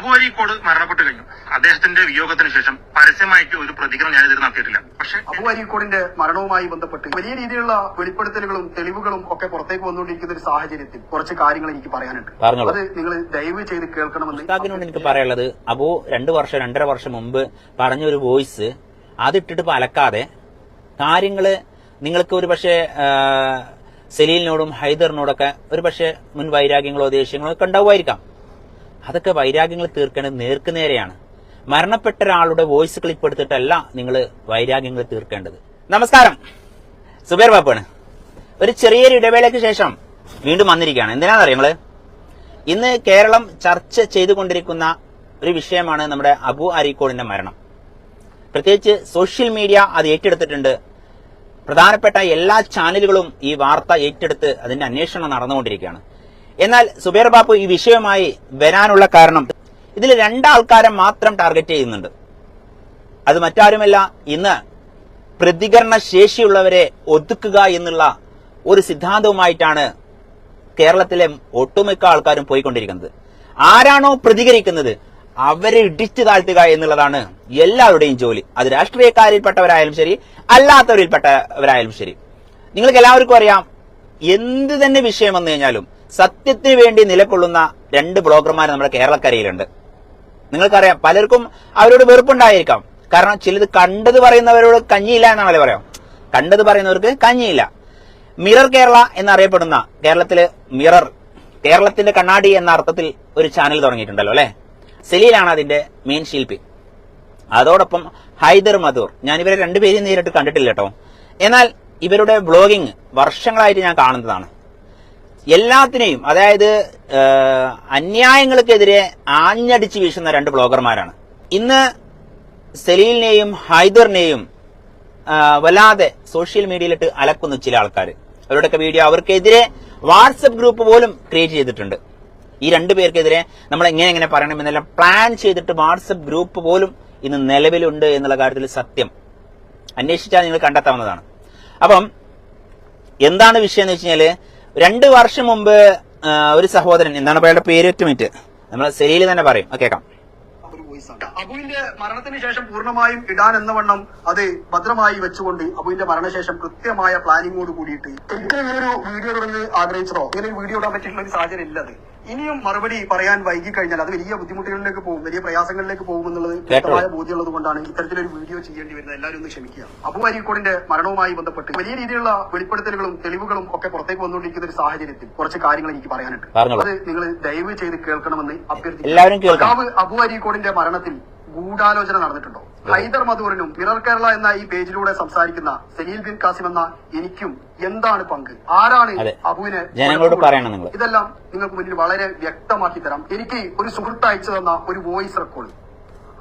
അബു അരീക്കോട് മരണപ്പെട്ടു കഴിഞ്ഞു. അദ്ദേഹത്തിന്റെ വിയോഗത്തിന് ശേഷം പരസ്യമായിട്ട് ഒരു പ്രതികരണം ഞാൻ ഇതിൽ നടത്തിയിട്ടില്ല. പക്ഷേ അബു അരീക്കോടിന്റെ മരണവുമായി ബന്ധപ്പെട്ട് വലിയ രീതിയിലുള്ള വെളിപ്പെടുത്തലുകളും തെളിവുകളും ഒക്കെ പുറത്തേക്ക് വന്നുകൊണ്ടിരിക്കുന്ന ഒരു സാഹചര്യത്തിൽ കുറച്ച് കാര്യങ്ങൾ എനിക്ക് പറയാനുണ്ട്. അത് നിങ്ങൾ ദയവ് ചെയ്ത് കേൾക്കണമെന്ന് എനിക്ക് പറയാനുള്ളത് അബു രണ്ടു വർഷം രണ്ടര വർഷം മുമ്പ് പറഞ്ഞ ഒരു വോയിസ് അതിട്ടിട്ട് പലക്കാതെ അലക്കാതെ കാര്യങ്ങൾ നിങ്ങൾക്ക് ഒരു പക്ഷേ സലീലിനോടും ഹൈദറിനോടൊക്കെ ഒരു പക്ഷേ മുൻ വൈരാഗ്യങ്ങളോ ദേഷ്യങ്ങളോ ഒക്കെ ഉണ്ടാവുമായിരിക്കാം. അതൊക്കെ വൈരാഗ്യങ്ങൾ തീർക്കേണ്ടത് നേർക്കുനേരെയാണ് മരണപ്പെട്ട ഒരാളുടെ വോയിസ് ക്ലിപ്പ് എടുത്തിട്ടല്ല നിങ്ങൾ വൈരാഗ്യങ്ങൾ തീർക്കേണ്ടത്. നമസ്കാരം. സുബേർ ബാപ്പാണ് ഒരു ചെറിയൊരു ഇടവേളയ്ക്ക് ശേഷം വീണ്ടും വന്നിരിക്കുകയാണ്. എന്തിനാണെന്നറിയാം നിങ്ങൾ? ഇന്ന് കേരളം ചർച്ച ചെയ്തുകൊണ്ടിരിക്കുന്ന ഒരു വിഷയമാണ് നമ്മുടെ അബു അരീക്കോടിന്റെ മരണം. പ്രത്യേകിച്ച് സോഷ്യൽ മീഡിയ അത് ഏറ്റെടുത്തിട്ടുണ്ട്. പ്രധാനപ്പെട്ട എല്ലാ ചാനലുകളും ഈ വാർത്ത ഏറ്റെടുത്ത് അതിന്റെ അന്വേഷണം നടന്നുകൊണ്ടിരിക്കുകയാണ്. എന്നാൽ സുബേർ ബാപ്പു ഈ വിഷയമായി വരാനുള്ള കാരണം ഇതിൽ രണ്ടാൾക്കാരെ മാത്രം ടാർഗറ്റ് ചെയ്യുന്നുണ്ട്. അത് മറ്റാരുമല്ല ഇന്ന് പ്രതികരണ ശേഷിയുള്ളവരെ ഒതുക്കുക എന്നുള്ള ഒരു സിദ്ധാന്തവുമായിട്ടാണ് കേരളത്തിലെ ഒട്ടുമിക്ക ആൾക്കാരും പോയിക്കൊണ്ടിരിക്കുന്നത്. ആരാണോ പ്രതികരിക്കുന്നത് അവരെ ഇടിച്ചു താഴ്ത്തുക എന്നുള്ളതാണ് എല്ലാവരുടെയും ജോലി. അത് രാഷ്ട്രീയക്കാരിൽപ്പെട്ടവരായാലും ശരി അല്ലാത്തവരിൽപ്പെട്ടവരായാലും ശരി. നിങ്ങൾക്ക് എല്ലാവർക്കും അറിയാം എന്ത് തന്നെ വിഷയം വന്നു കഴിഞ്ഞാലും സത്യത്തിന് വേണ്ടി നിലകൊള്ളുന്ന രണ്ട് ബ്ലോഗർമാർ നമ്മുടെ കേരളക്കരയിലുണ്ട്. നിങ്ങൾക്കറിയാം പലർക്കും അവരോട് വെറുപ്പുണ്ടായിരിക്കാം. കാരണം ചിലത് കണ്ടത് പറയുന്നവരോട് കഞ്ഞിയില്ല എന്നാണല്ലേ പറയാം. കണ്ടത് പറയുന്നവർക്ക് കഞ്ഞിയില്ല. മിറർ കേരള എന്നറിയപ്പെടുന്ന കേരളത്തിലെ മിറർ കേരളത്തിന്റെ കണ്ണാടി എന്ന അർത്ഥത്തിൽ ഒരു ചാനൽ തുടങ്ങിയിട്ടുണ്ടല്ലോ അല്ലെ? സെലീലാണ് അതിന്റെ മെയിൻ ശില്പി. അതോടൊപ്പം ഹൈദർ മധൂർ. ഞാൻ ഇവരെ രണ്ടുപേരെയും നേരിട്ട് കണ്ടിട്ടില്ല കേട്ടോ. എന്നാൽ ഇവരുടെ ബ്ലോഗിങ് വർഷങ്ങളായിട്ട് ഞാൻ കാണുന്നതാണ്. എല്ലാത്തിനെയും അതായത് അന്യായങ്ങൾക്കെതിരെ ആഞ്ഞടിച്ച് വീശുന്ന രണ്ട് ബ്ലോഗർമാരാണ്. ഇന്ന് സലീലിനെയും ഹൈദറിനെയും വല്ലാതെ സോഷ്യൽ മീഡിയയിലിട്ട് അലക്കുന്ന ചില ആൾക്കാർ അവരുടെയൊക്കെ വീഡിയോ അവർക്കെതിരെ വാട്സപ്പ് ഗ്രൂപ്പ് പോലും ക്രിയേറ്റ് ചെയ്തിട്ടുണ്ട്. ഈ രണ്ടു പേർക്കെതിരെ നമ്മൾ എങ്ങനെ എങ്ങനെ പറയണം എന്നെല്ലാം പ്ലാൻ ചെയ്തിട്ട് വാട്സപ്പ് ഗ്രൂപ്പ് പോലും ഇന്ന് നിലവിലുണ്ട് എന്നുള്ള കാര്യത്തിൽ സത്യം. അന്വേഷിച്ചാൽ നിങ്ങൾ കണ്ടെത്താവുന്നതാണ്. അപ്പം എന്താണ് വിഷയം എന്ന് വെച്ച് കഴിഞ്ഞാൽ രണ്ട് വർഷം മുമ്പ് ഒരു സഹോദരൻ എന്താണ് അയാളുടെ പേര് ഒറ്റ നമ്മൾ സെലീൽ തന്നെ പറയും. കേൾക്കാം. അബുവിന്റെ മരണത്തിന് ശേഷം പൂർണമായും ഇടാൻ എന്ന വണ്ണം അത് ഭദ്രമായി വെച്ചുകൊണ്ട് അബുവിന്റെ മരണശേഷം കൃത്യമായ പ്ലാനിങ്ങോട് കൂടിയിട്ട് എനിക്ക് ഇങ്ങനെ ഒരു വീഡിയോ തുടങ്ങി ആഗ്രഹിച്ചതോ? ഇങ്ങനെ വീഡിയോ ഇടാൻ പറ്റിയിട്ടുള്ള ഒരു സാഹചര്യം ഇല്ല അത്. ഇനിയും മറുപടി പറയാൻ വൈകി കഴിഞ്ഞാൽ അത് വലിയ ബുദ്ധിമുട്ടുകളിലേക്ക് പോകും വലിയ പ്രയാസങ്ങളിലേക്ക് പോകും എന്നുള്ളത് വ്യക്തമായ ബോധ്യമുള്ളത് കൊണ്ടാണ് ഇത്തരത്തിലൊരു വീഡിയോ ചെയ്യേണ്ടി വരുന്നത് എല്ലാവരും ഒന്ന് ക്ഷമിക്കുക. അബു അരീക്കോടിന്റെ മരണവുമായി ബന്ധപ്പെട്ട് വലിയ രീതിയിലുള്ള വെളിപ്പെടുത്തലുകളും തെളിവുകളും ഒക്കെ പുറത്തേക്ക് വന്നുകൊണ്ടിരിക്കുന്ന ഒരു സാഹചര്യത്തിൽ കുറച്ച് കാര്യങ്ങൾ എനിക്ക് പറയാനുണ്ട്. അത് നിങ്ങൾ ദയവ് ചെയ്ത് കേൾക്കണമെന്ന് അഭ്യർത്ഥിക്കുന്നു. അബു അരീക്കോടിന്റെ മരണത്തിൽ ഗൂഢാലോചന നടന്നിട്ടുണ്ടോ? ഹൈദർ മധൂറിനും മിറർ കേരള എന്ന ഈ പേജിലൂടെ സംസാരിക്കുന്ന സലീൽ ബിൻ കാസിം എന്ന എനിക്കും എന്താണ് പങ്ക്? ആരാണ് അബുവിന് ജനങ്ങളോട് പറയണം നിങ്ങൾ. ഇതെല്ലാം നിങ്ങൾക്ക് മുന്നിൽ വളരെ വ്യക്തമാക്കി തരാം. എനിക്ക് ഒരു സുഹൃത്ത് അയച്ചു തന്ന ഒരു വോയിസ് റെക്കോർഡ്.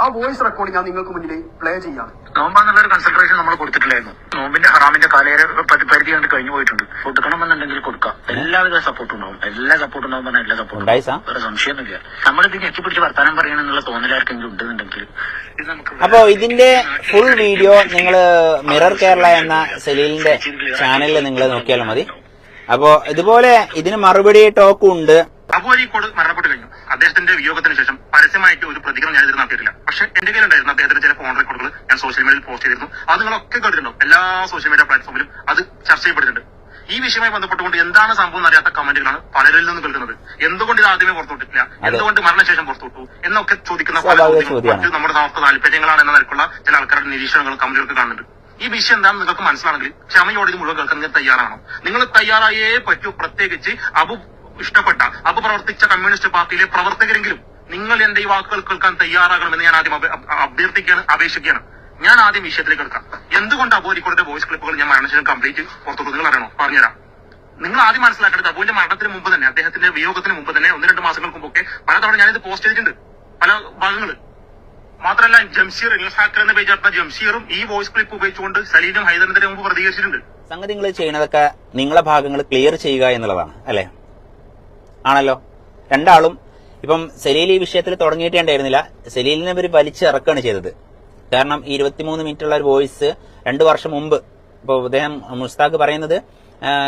ആ വോയിസ് റെക്കോർഡ് ഞാൻ നിങ്ങൾക്ക് മുന്നിൽ പ്ലേ ചെയ്യാണ് നോമ്പാന്നുള്ള ഒരു കൺസെൻട്രേഷൻ നമ്മൾ കൊടുത്തിട്ടില്ലായിരുന്നു. നോമ്പിന്റെ ഹറാമിന്റെ കാലയര പരിധി കണ്ട് കഴിഞ്ഞു പോയിട്ടുണ്ട്. കൊടുക്കണമെന്നുണ്ടെങ്കിൽ കൊടുക്കാം. എല്ലാവിധ സപ്പോർട്ടും ഉണ്ടാവും. എല്ലാ സപ്പോർട്ടും ഉണ്ടാവും പറഞ്ഞാൽ എല്ലാ സപ്പോർട്ടും വേറെ സംശയമൊന്നുമില്ല. നമ്മളിത് ഞെക്കിപ്പിടിച്ച് വർത്താനം പറയണമെന്നുള്ള തോന്നലാർക്കെങ്കിലും ഉണ്ടെന്നുണ്ടെങ്കിൽ അപ്പോ ഇതിന്റെ ഫുൾ വീഡിയോ നിങ്ങൾ മിറർ കേരള എന്ന സെലീലിന്റെ ചാനലിൽ നിങ്ങൾ നോക്കിയാൽ മതി. അപ്പോ ഇതുപോലെ ഇതിന് മറുപടി ടോക്കും ഉണ്ട്. അബു അരീക്കോട് മരണപ്പെട്ടു കഴിഞ്ഞു. അദ്ദേഹത്തിന്റെ വിയോഗത്തിന് ശേഷം പരസ്യമായിട്ട് ഒരു പ്രതികരണം ഞാൻ ഇതിൽ നടത്തിയിട്ടില്ല പക്ഷെ എന്റെ കയ്യിലുണ്ടായിരുന്നു അദ്ദേഹത്തിന്റെ ചില ഫോൺ റെക്കോർഡുകൾ ഞാൻ സോഷ്യൽ മീഡിയയിൽ പോസ്റ്റ് ചെയ്തിരുന്നു. അത് നിങ്ങളൊക്കെ കണ്ടിട്ടുണ്ടാവും എല്ലാ സോഷ്യൽ മീഡിയ പ്ലാറ്റ്ഫോമിലും അത് ചർച്ച ചെയ്യപ്പെട്ടിട്ടുണ്ട്. ഈ വിഷയമായി ബന്ധപ്പെട്ടുകൊണ്ട് എന്താണ് സംഭവം അറിയാത്ത കമന്റുകളാണ് പലരിൽ നിന്നും കേൾക്കുന്നത്. എന്തുകൊണ്ട് ഇത് ആദ്യമേ പുറത്തുവിട്ടില്ല എന്തുകൊണ്ട് മരണശേഷം പുറത്തുവിട്ടു എന്നൊക്കെ ചോദിക്കുന്ന പല. മറ്റ് നമ്മുടെ സമസ്ത താല്പര്യങ്ങളാണ് എന്ന നിലക്കുള്ള ചില ആൾക്കാരുടെ നിരീക്ഷണങ്ങളും കമന്റുകൾക്ക് കാണുന്നുണ്ട്. ഈ വിഷയം എന്താണെന്ന് നിങ്ങൾക്ക് മനസ്സിലാണെങ്കിൽ ക്ഷമയോടെ ഇത് മുഴുവൻ കേൾക്കാൻ നിങ്ങൾ തയ്യാറാണോ. നിങ്ങൾ തയ്യാറായേ പറ്റൂ. പ്രത്യേകിച്ച് അബു ഇഷ്ടപ്പെട്ട അത് പ്രവർത്തിച്ച കമ്മ്യൂണിസ്റ്റ് പാർട്ടിയിലെ പ്രവർത്തകരെങ്കിലും നിങ്ങൾ എന്റെ ഈ വാക്കുകൾ കേൾക്കാൻ തയ്യാറാകണമെന്ന് ഞാൻ ആദ്യം അഭ്യ- അഭ്യ- അഭ്യർത്ഥിക്കുകയാണ് അപേക്ഷിക്കുകയാണ്. ഞാൻ ആദ്യം വിഷയത്തിലേക്ക് എടുക്കാം. എന്തുകൊണ്ട് അബോരിക്കോടെ വോയിസ് ക്ലിപ്പുകൾ ഞാൻ മരണശേഷം കംപ്ലീറ്റ് പുറത്തു നിങ്ങൾ അറിയണോ പറഞ്ഞുതരാം. നിങ്ങൾ ആദ്യം മനസ്സിലാക്കേണ്ടത് അബുവിന്റെ മരണത്തിന് മുമ്പ് തന്നെ അദ്ദേഹത്തിന്റെ വിയോഗത്തിന് മുമ്പ് തന്നെ ഒന്ന് രണ്ട് മാസങ്ങൾക്ക് മുമ്പൊക്കെ പലതവണ ഞാനിത് പോസ്റ്റ് ചെയ്തിട്ടുണ്ട്. പല ഭാഗങ്ങൾ മാത്രമല്ല ജംഷീർ ഇൻസാക്കർ എന്ന പേജ് നടത്തുന്ന ജംഷീറും ഈ വോയിസ് ക്ലിപ്പ് ഉപയോഗിച്ചുകൊണ്ട് സലീനും ഹൈദറിന്റെ മുമ്പ് പ്രതികരിച്ചിട്ടുണ്ട്. സംഗതി നിങ്ങൾ ചെയ്യുന്നതൊക്കെ നിങ്ങളെ ഭാഗങ്ങൾ ക്ലിയർ ചെയ്യുക എന്നുള്ളതാണ് അല്ലെ? ആണല്ലോ. രണ്ടാളും ഇപ്പം സലീൽ ഈ വിഷയത്തിൽ തുടങ്ങിയിട്ടേണ്ടായിരുന്നില്ല സെലീലിനെ ഇവർ വലിച്ചിറക്കുകയാണ് ചെയ്തത്. കാരണം ഈ ഇരുപത്തിമൂന്ന് മിനിറ്റുള്ള ഒരു വോയിസ് രണ്ടു വർഷം മുമ്പ് ഇപ്പോൾ അദ്ദേഹം മുസ്താഖ് പറയുന്നത്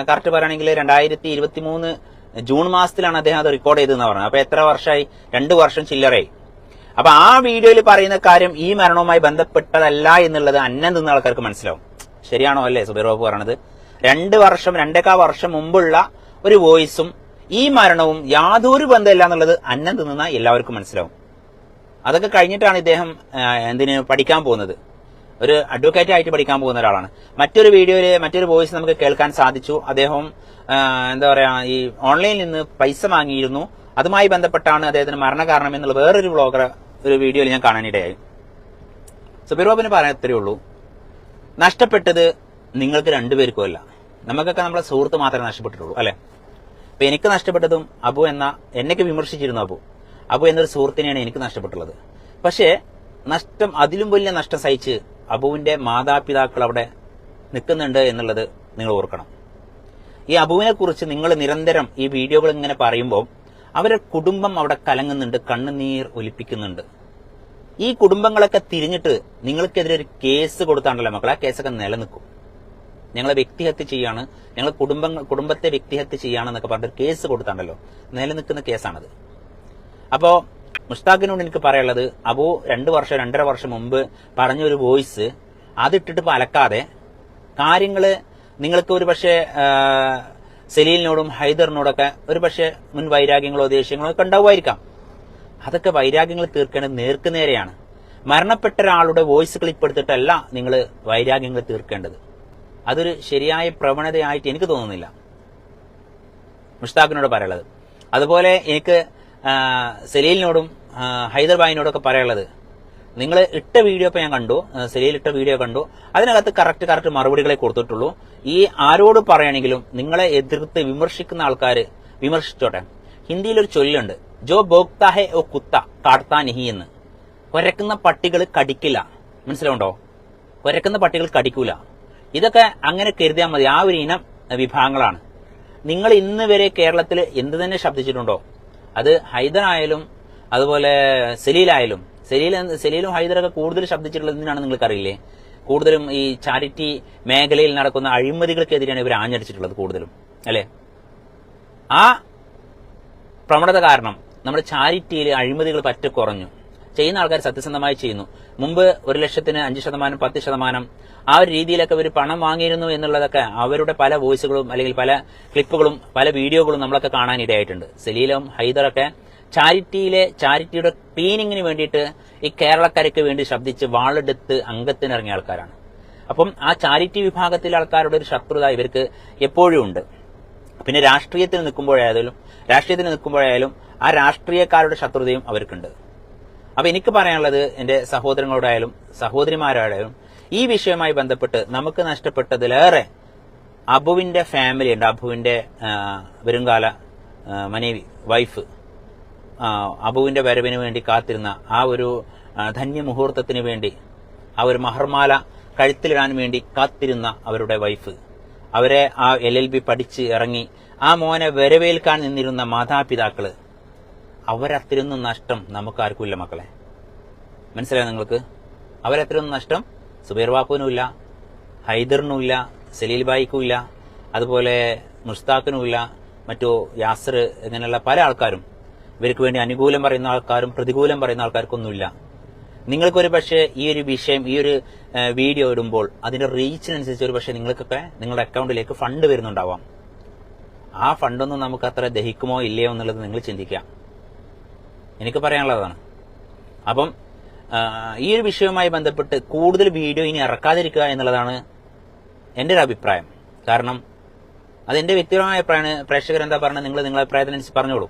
കറക്റ്റ് പറയുകയാണെങ്കിൽ രണ്ടായിരത്തി ഇരുപത്തി മൂന്ന് ജൂൺ മാസത്തിലാണ് അദ്ദേഹം അത് റെക്കോർഡ് ചെയ്തതെന്ന് പറഞ്ഞത്. അപ്പോൾ എത്ര വർഷമായി? രണ്ടു വർഷം ചില്ലറയായി. അപ്പോൾ ആ വീഡിയോയിൽ പറയുന്ന കാര്യം ഈ മരണവുമായി ബന്ധപ്പെട്ടതല്ല എന്നുള്ളത് അന്നം നിന്ന ആൾക്കാർക്ക് മനസ്സിലാവും. ശരിയാണോ അല്ലേ സുബൈർ ബാബു പറയണത് രണ്ട് വർഷം രണ്ടേക്കാ വർഷം മുമ്പുള്ള ഒരു വോയിസും ഈ മരണവും യാതൊരു ബന്ധമില്ല എന്നുള്ളത് അന്നം തിന്നുന്ന എല്ലാവർക്കും മനസ്സിലാവും. അതൊക്കെ കഴിഞ്ഞിട്ടാണ് ഇദ്ദേഹം എന്തിന് പഠിക്കാൻ പോകുന്നത്. ഒരു അഡ്വക്കേറ്റ് ആയിട്ട് പഠിക്കാൻ പോകുന്ന ഒരാളാണ്. മറ്റൊരു വീഡിയോയിൽ മറ്റൊരു വോയിസ് നമുക്ക് കേൾക്കാൻ സാധിച്ചു. അദ്ദേഹം എന്താ പറയാ ഈ ഓൺലൈനിൽ നിന്ന് പൈസ വാങ്ങിയിരുന്നു. അതുമായി ബന്ധപ്പെട്ടാണ് അദ്ദേഹത്തിന് മരണകാരണം എന്നുള്ള വേറൊരു വ്ളോഗർ ഒരു വീഡിയോയിൽ ഞാൻ കാണാനിടയായി. സുബിറോബിന് പറയാൻ ഇത്രയേ ഉള്ളൂ. നഷ്ടപ്പെട്ടത് നിങ്ങൾക്ക് രണ്ടുപേർക്കും അല്ല. നമുക്കൊക്കെ നമ്മളെ സുഹൃത്ത് മാത്രമേ നഷ്ടപ്പെട്ടിട്ടുള്ളൂ അല്ലെ? അപ്പൊ എനിക്ക് നഷ്ടപ്പെട്ടതും അബു എന്ന എന്നൊക്കെ വിമർശിച്ചിരുന്നു അബു. അബു എന്നൊരു സുഹൃത്തിനെയാണ് എനിക്ക് നഷ്ടപ്പെട്ടുള്ളത്. പക്ഷേ നഷ്ടം അതിലും വലിയ നഷ്ടം സഹിച്ച് അബുവിന്റെ മാതാപിതാക്കൾ അവിടെ നിൽക്കുന്നുണ്ട് എന്നുള്ളത് നിങ്ങൾ ഓർക്കണം. ഈ അബുവിനെ കുറിച്ച് നിങ്ങൾ നിരന്തരം ഈ വീഡിയോകൾ ഇങ്ങനെ പറയുമ്പോൾ അവരുടെ കുടുംബം അവിടെ കലങ്ങുന്നുണ്ട് കണ്ണുനീർ ഒലിപ്പിക്കുന്നുണ്ട്. ഈ കുടുംബങ്ങളൊക്കെ തിരിഞ്ഞിട്ട് നിങ്ങൾക്കെതിരെ ഒരു കേസ് കൊടുത്താണല്ലോ മക്കൾ ആ കേസൊക്കെ നിലനിൽക്കും. ഞങ്ങളെ വ്യക്തിഹത്യ ചെയ്യാണ് ഞങ്ങൾ കുടുംബങ്ങൾ കുടുംബത്തെ വ്യക്തിഹത്യ ചെയ്യാണെന്നൊക്കെ പറഞ്ഞൊരു കേസ് കൊടുത്താണ്ടല്ലോ. നിലനിൽക്കുന്ന കേസാണത്. അപ്പോ മുസ്താഖിനോട് എനിക്ക് പറയാനുള്ളത് അബു രണ്ട് വർഷം രണ്ടര വർഷം മുമ്പ് പറഞ്ഞൊരു വോയിസ് അതിട്ടിട്ട് അലക്കാതെ കാര്യങ്ങൾ നിങ്ങൾക്ക് ഒരു പക്ഷേ സലീലിനോടും ഹൈദറിനോടൊക്കെ ഒരു പക്ഷേ മുൻ വൈരാഗ്യങ്ങളോ ദേഷ്യങ്ങളോ ഒക്കെ ഉണ്ടാവുമായിരിക്കാം. അതൊക്കെ വൈരാഗ്യങ്ങൾ തീർക്കേണ്ടത് നേർക്കുനേരെയാണ് മരണപ്പെട്ട ഒരാളുടെ വോയിസ് ക്ലിപ്പ് എടുത്തിട്ടല്ല നിങ്ങൾ വൈരാഗ്യങ്ങൾ തീർക്കേണ്ടത്. അതൊരു ശരിയായ പ്രവണതയായിട്ട് എനിക്ക് തോന്നുന്നില്ല. മുഷ്താഖിനോട് പറയുള്ളത് അതുപോലെ എനിക്ക് സലീലിനോടും ഹൈദർബായിനോടൊക്കെ പറയാനുള്ളത്. നിങ്ങൾ ഇട്ട വീഡിയോ ഇപ്പോൾ ഞാൻ കണ്ടു. സലീൽ ഇട്ട വീഡിയോ കണ്ടു. അതിനകത്ത് കറക്റ്റ് കറക്റ്റ് മറുപടികളെ കൊടുത്തിട്ടുള്ളൂ. ഈ ആരോട് പറയുകയാണെങ്കിലും നിങ്ങളെ എതിർത്ത് വിമർശിക്കുന്ന ആൾക്കാർ വിമർശിച്ചോട്ടെ. ഹിന്ദിയിൽ ഒരു ചൊല്ലുണ്ട്. ജോ ബോക്ത ഹെ ഓ കുത്ത കാട്ടാ നിഹി എന്ന്. കുരക്കുന്ന പട്ടികൾ കടിക്കില്ല. മനസ്സിലാവുണ്ടോ കുരക്കുന്ന പട്ടികൾ കടിക്കൂല. ഇതൊക്കെ അങ്ങനെ കരുതിയാൽ മതി. ആ ഒരു ഇനം വിഭാഗങ്ങളാണ്. നിങ്ങൾ ഇന്ന് വരെ കേരളത്തിൽ എന്ത് തന്നെ ശബ്ദിച്ചിട്ടുണ്ടോ? അത് ഹൈദറായാലും അതുപോലെ സലീലായാലും. സലീൽ സലീലും ഹൈദറൊക്കെ കൂടുതൽ ശബ്ദിച്ചിട്ടുള്ളത് എന്തിനാണ് നിങ്ങൾക്കറിയില്ലേ? കൂടുതലും ഈ ചാരിറ്റി മേഖലയിൽ നടക്കുന്ന അഴിമതികൾക്കെതിരെയാണ് ഇവർ ആഞ്ഞടിച്ചിട്ടുള്ളത് കൂടുതലും. അല്ലേ? ആ പ്രവണത കാരണം നമ്മുടെ ചാരിറ്റിയിൽ അഴിമതികൾ പറ്റ കുറഞ്ഞു. ചെയ്യുന്ന ആൾക്കാർ സത്യസന്ധമായി ചെയ്യുന്നു. മുമ്പ് ഒരു ലക്ഷത്തിന് അഞ്ച് ശതമാനം പത്ത് ശതമാനം ആ ഒരു രീതിയിലൊക്കെ ഒരു പണം വാങ്ങിയിരുന്നു എന്നുള്ളതൊക്കെ അവരുടെ പല വോയിസുകളും അല്ലെങ്കിൽ പല ക്ലിപ്പുകളും പല വീഡിയോകളും നമ്മളൊക്കെ കാണാനിടയായിട്ടുണ്ട് സലീലും ഹൈദറൊക്കെ ചാരിറ്റിയിലെ ചാരിറ്റിയുടെ ക്ലീനിങ്ങിന് വേണ്ടിയിട്ട് ഈ കേരളക്കരയ്ക്ക് വേണ്ടി ശബ്ദിച്ച് വാളെടുത്ത് അംഗത്തിനിറങ്ങിയ ആൾക്കാരാണ്. അപ്പം ആ ചാരിറ്റി വിഭാഗത്തിലെ ആൾക്കാരുടെ ഒരു ശത്രുത ഇവർക്ക് എപ്പോഴും ഉണ്ട്. പിന്നെ രാഷ്ട്രീയത്തിൽ നിൽക്കുമ്പോഴായാലും രാഷ്ട്രീയത്തിൽ നിൽക്കുമ്പോഴായാലും ആ രാഷ്ട്രീയക്കാരുടെ ശത്രുതയും അവർക്കുണ്ട്. അപ്പൊ എനിക്ക് പറയാനുള്ളത് എന്റെ സഹോദരങ്ങളോടായാലും സഹോദരിമാരോടായാലും ഈ വിഷയവുമായി ബന്ധപ്പെട്ട് നമുക്ക് നഷ്ടപ്പെട്ടതിലേറെ അബുവിന്റെ ഫാമിലി ഉണ്ട്. അബുവിന്റെ വരുംകാല മനേവി വൈഫ് അബുവിന്റെ വരവിന് വേണ്ടി കാത്തിരുന്ന ആ ഒരു ധന്യ ധന്യമുഹൂർത്തത്തിന് വേണ്ടി ആ ഒരു മഹർമാല കഴുത്തിലിടാൻ വേണ്ടി കാത്തിരുന്ന അവരുടെ വൈഫ് അവരെ ആ എൽ എൽ ബി പഠിച്ച് ഇറങ്ങി ആ മോനെ വരവേൽക്കാൻ നിന്നിരുന്ന മാതാപിതാക്കൾ അവരത്തിരുന്ന നഷ്ടം നമുക്ക് ആർക്കുമില്ല മക്കളെ. മനസ്സിലായോ നിങ്ങൾക്ക്? അവരത്രയൊന്നും നഷ്ടം സുബൈർ ബാപ്പുവിനുമില്ല ഹൈദറിനുമില്ല സലീൽ ബായിക്കുമില്ല അതുപോലെ മുസ്താഖിനുമില്ല മറ്റു യാസർ ഇങ്ങനെയുള്ള പല ആൾക്കാരും ഇവർക്ക് വേണ്ടി അനുകൂലം പറയുന്ന ആൾക്കാരും പ്രതികൂലം പറയുന്ന ആൾക്കാർക്കൊന്നുമില്ല. നിങ്ങൾക്കൊരു പക്ഷേ ഈ ഒരു വിഷയം ഈ ഒരു വീഡിയോ ഇടുമ്പോൾ അതിന്റെ റീച്ചിനനുസരിച്ച് ഒരു പക്ഷേ നിങ്ങൾക്കൊക്കെ നിങ്ങളുടെ അക്കൗണ്ടിലേക്ക് ഫണ്ട് വരുന്നുണ്ടാവാം. ആ ഫണ്ടൊന്നും നമുക്ക് അത്ര ദഹിക്കുമോ ഇല്ലയോ എന്നുള്ളത് നിങ്ങൾ ചിന്തിക്കാം എനിക്ക് പറയാനുള്ളതാണ്. അപ്പം ഈ ഒരു വിഷയവുമായി ബന്ധപ്പെട്ട് കൂടുതൽ വീഡിയോ ഇനി ഇറക്കാതിരിക്കുക എന്നുള്ളതാണ് എന്റെ ഒരു അഭിപ്രായം. കാരണം അത് എന്റെ വ്യക്തിപരമായ അഭിപ്രായമാണ്. പ്രേക്ഷകർ എന്താ പറഞ്ഞത്? നിങ്ങൾ നിങ്ങളുടെ അഭിപ്രായത്തിനനുസരിച്ച് പറഞ്ഞോളൂ.